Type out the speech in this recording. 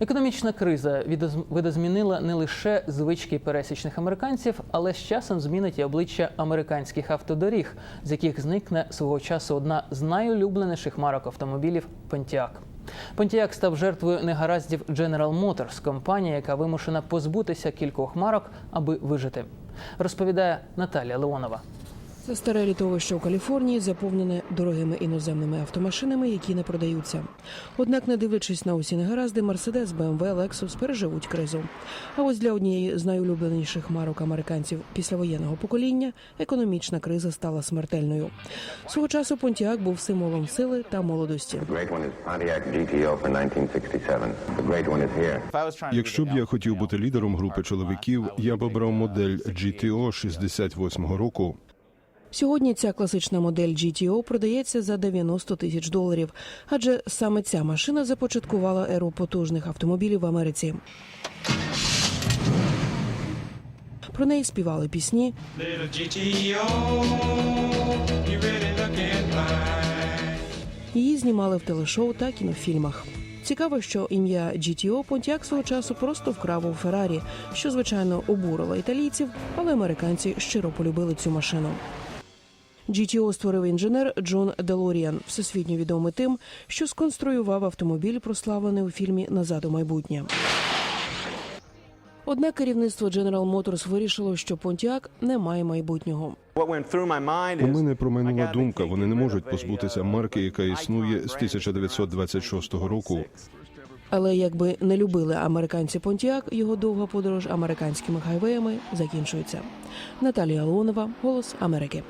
Економічна криза видозмінила не лише звички пересічних американців, але з часом змінить і обличчя американських автодоріг, з яких зникне свого часу одна з найулюбленіших марок автомобілів Pontiac. Pontiac став жертвою негараздів General Motors, компанія, яка вимушена позбутися кількох марок, аби вижити. Розповідає Наталія Леонова. Це старе літовище у Каліфорнії заповнене дорогими іноземними автомашинами, які не продаються. Однак, не дивлячись на усі негаразди, Мерседес, БМВ, Lexus переживуть кризу. А ось для однієї з найулюбленіших марок американців післявоєнного покоління економічна криза стала смертельною. Свого часу Понтіак був символом сили та молодості. The great one is Pontiac GTO for 1967. The great one is here. Якщо б я хотів бути лідером групи чоловіків, я б обрав модель GTO 68-го року. Сьогодні ця класична модель GTO продається за 90 тисяч доларів, адже саме ця машина започаткувала еру потужних автомобілів в Америці. Про неї співали пісні, її знімали в телешоу та кінофільмах. Цікаво, що ім'я GTO Понтіак свого часу просто вкрав у Феррарі, що звичайно обурило італійців, але американці щиро полюбили цю машину. GTO створив інженер Джон Делоріан, всесвітньо відомий тим, що сконструював автомобіль, прославлений у фільмі Назад у майбутнє. Однак керівництво General Motors вирішило, що Понтіак не має майбутнього. У мене промайнула думка. Вони не можуть позбутися марки, яка існує з 1926 року. Але якби не любили американці Понтіак, його довга подорож американськими хайвеями закінчується. Наталія Леонова, Голос Америки.